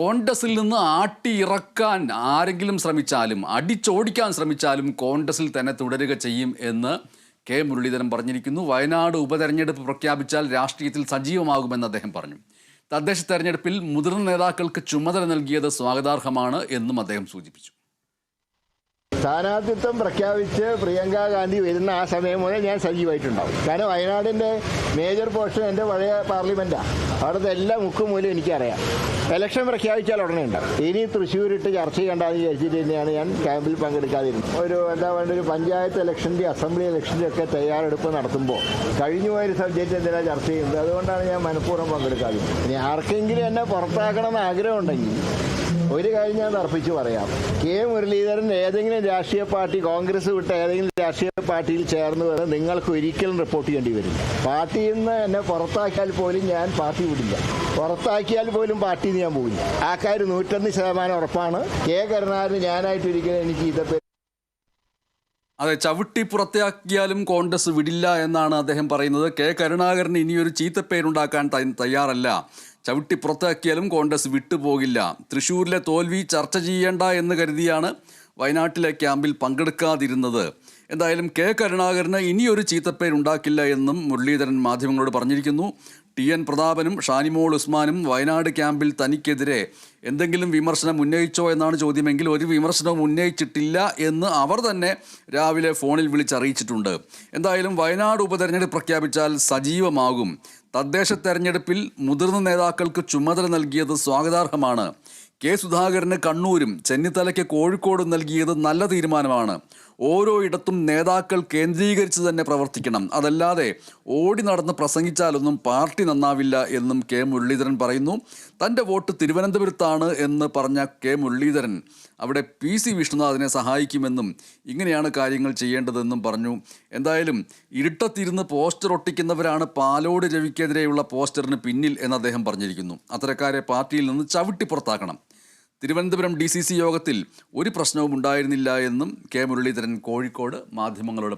കോൺഗ്രസിൽ നിന്ന് ആട്ടി ഇറക്കാൻ ആരെങ്കിലും ശ്രമിച്ചാലും അടിച്ചോടിക്കാൻ ശ്രമിച്ചാലും കോൺഗ്രസിൽ തന്നെ തുടരുക ചെയ്യും എന്ന് കെ മുരളീധരൻ പറഞ്ഞിരിക്കുന്നു. വയനാട് ഉപതെരഞ്ഞെടുപ്പ് പ്രഖ്യാപിച്ചാൽ രാഷ്ട്രീയത്തിൽ സജീവമാകുമെന്ന് അദ്ദേഹം പറഞ്ഞു. തദ്ദേശ തെരഞ്ഞെടുപ്പിൽ മുതിർന്ന നേതാക്കൾക്ക് ചുമതല നൽകിയത് സ്വാഗതാർഹമാണ് എന്നും അദ്ദേഹം സൂചിപ്പിച്ചു. സ്ഥാനാർത്ഥിത്വം പ്രഖ്യാപിച്ച് പ്രിയങ്ക ഗാന്ധി വരുന്ന ആ സമയം മുതൽ ഞാൻ സജീവമായിട്ടുണ്ടാവും. കാരണം വയനാടിന്റെ മേജർ പോർഷൻ എന്റെ പഴയ പാർലമെന്റാണ് അവിടുത്തെ എല്ലാ മുക്കും മൂലം എനിക്കറിയാം. ഇലക്ഷൻ പ്രഖ്യാപിച്ചാൽ ഉടനെ ഉണ്ടാവും. ഇനി തൃശ്ശൂരിട്ട് ചർച്ച ചെയ്യണ്ടെന്ന് വിചാരിച്ചിട്ട് തന്നെയാണ് ഞാൻ ക്യാമ്പിൽ പങ്കെടുക്കാതിരുന്നത്. ഒരു എന്താ പറയുക ഒരു പഞ്ചായത്ത് ഇലക്ഷന്റെ അസംബ്ലി ഇലക്ഷന്റെ ഒക്കെ തയ്യാറെടുപ്പ് നടത്തുമ്പോൾ കഴിഞ്ഞു പോയൊരു സബ്ജക്റ്റ് എന്തിനാണ് ചർച്ച ചെയ്യുന്നത്? അതുകൊണ്ടാണ് ഞാൻ മനഃപൂർവം പങ്കെടുക്കാതിരുന്നത്. ഇനി ആർക്കെങ്കിലും എന്നെ പുറത്താക്കണം എന്ന് ആഗ്രഹമുണ്ടെങ്കിൽ ഒരു കാര്യം ഞാൻ തർപ്പിച്ച് പറയാം. കെ മുരളീധരൻ ഏതെങ്കിലും രാഷ്ട്രീയ പാർട്ടി കോൺഗ്രസ് വിട്ട ഏതെങ്കിലും രാഷ്ട്രീയ പാർട്ടിയിൽ ചേർന്ന് വരെ നിങ്ങൾക്ക് ഒരിക്കലും റിപ്പോർട്ട് ചെയ്യേണ്ടി വരും പാർട്ടിയിൽ നിന്ന് എന്നെ പുറത്താക്കിയാൽ പോലും ഞാൻ പാർട്ടി വിടില്ല. പുറത്താക്കിയാൽ പോലും പാർട്ടിയിൽ നിന്ന് ഞാൻ പോകില്ല ആ കാര്യം നൂറ്റൊന്ന് ശതമാനം ഉറപ്പാണ്. കെ കരുണാകരൻ ഞാനായിട്ടൊരിക്കലും എനിക്ക് ഇതപ്പോ അതെ ചവിട്ടി പുറത്താക്കിയാലും കോൺഗ്രസ് വിടില്ല എന്നാണ് അദ്ദേഹം പറയുന്നത്. കെ കരുണാകരന് ഇനിയൊരു ചീത്തപ്പേരുണ്ടാക്കാൻ തയ്യാറല്ല. ചവിട്ടി പുറത്താക്കിയാലും കോൺഗ്രസ് വിട്ടുപോകില്ല. തൃശ്ശൂരിലെ തോൽവി ചർച്ച ചെയ്യേണ്ട എന്ന് കരുതിയാണ് വയനാട്ടിലെ ക്യാമ്പിൽ പങ്കെടുക്കാതിരുന്നത്. എന്തായാലും കെ. കരുണാകരന് ഇനിയൊരു ചീത്തപ്പേരുണ്ടാക്കില്ല എന്നും മുരളീധരൻ മാധ്യമങ്ങളോട് പറഞ്ഞിരിക്കുന്നു. ടി. എൻ. പ്രതാപനും ഷാനിമോൾ ഉസ്മാനും വയനാട് ക്യാമ്പിൽ തനിക്കെതിരെ എന്തെങ്കിലും വിമർശനം ഉന്നയിച്ചോ എന്നാണ് ചോദ്യമെങ്കിൽ ഒരു വിമർശനവും ഉന്നയിച്ചിട്ടില്ല എന്ന് അവർ തന്നെ രാവിലെ ഫോണിൽ വിളിച്ചറിയിച്ചിട്ടുണ്ട്. എന്തായാലും വയനാട് ഉപതെരഞ്ഞെടുപ്പ് പ്രഖ്യാപിച്ചാൽ സജീവമാകും. തദ്ദേശ തെരഞ്ഞെടുപ്പിൽ മുതിർന്ന നേതാക്കൾക്ക് ചുമതല നൽകിയത് സ്വാഗതാർഹമാണ്. കെ സുധാകരന് കണ്ണൂരും ചെന്നിത്തലയ്ക്ക് കോഴിക്കോടും നൽകിയത് നല്ല തീരുമാനമാണ്. ഓരോ ഇടത്തും നേതാക്കൾ കേന്ദ്രീകരിച്ച് തന്നെ പ്രവർത്തിക്കണം. അതല്ലാതെ ഓടി നടന്ന് പ്രസംഗിച്ചാലൊന്നും പാർട്ടി നന്നാവില്ല എന്നും കെ മുരളീധരൻ പറയുന്നു. തന്റെ വോട്ട് തിരുവനന്തപുരത്താണ് എന്ന് പറഞ്ഞ കെ മുരളീധരൻ അവിടെ പി സി വിഷ്ണുനാഥിനെ സഹായിക്കുമെന്നും ഇങ്ങനെയാണ് കാര്യങ്ങൾ ചെയ്യേണ്ടതെന്നും പറഞ്ഞു. എന്തായാലും ഇരുട്ടത്തിരുന്ന് പോസ്റ്റർ ഒട്ടിക്കുന്നവരാണ് പാലോട് രവിക്കെതിരെയുള്ള പോസ്റ്ററിന് പിന്നിൽ എന്ന് അദ്ദേഹം പറഞ്ഞിരിക്കുന്നു. അത്തരക്കാരെ പാർട്ടിയിൽ നിന്ന് ചവിട്ടി പുറത്താക്കണം. തിരുവനന്തപുരം ഡി സി സി യോഗത്തിൽ ഒരു പ്രശ്നവും ഉണ്ടായിരുന്നില്ല എന്നും കെ മുരളീധരൻ കോഴിക്കോട് മാധ്യമങ്ങളോട്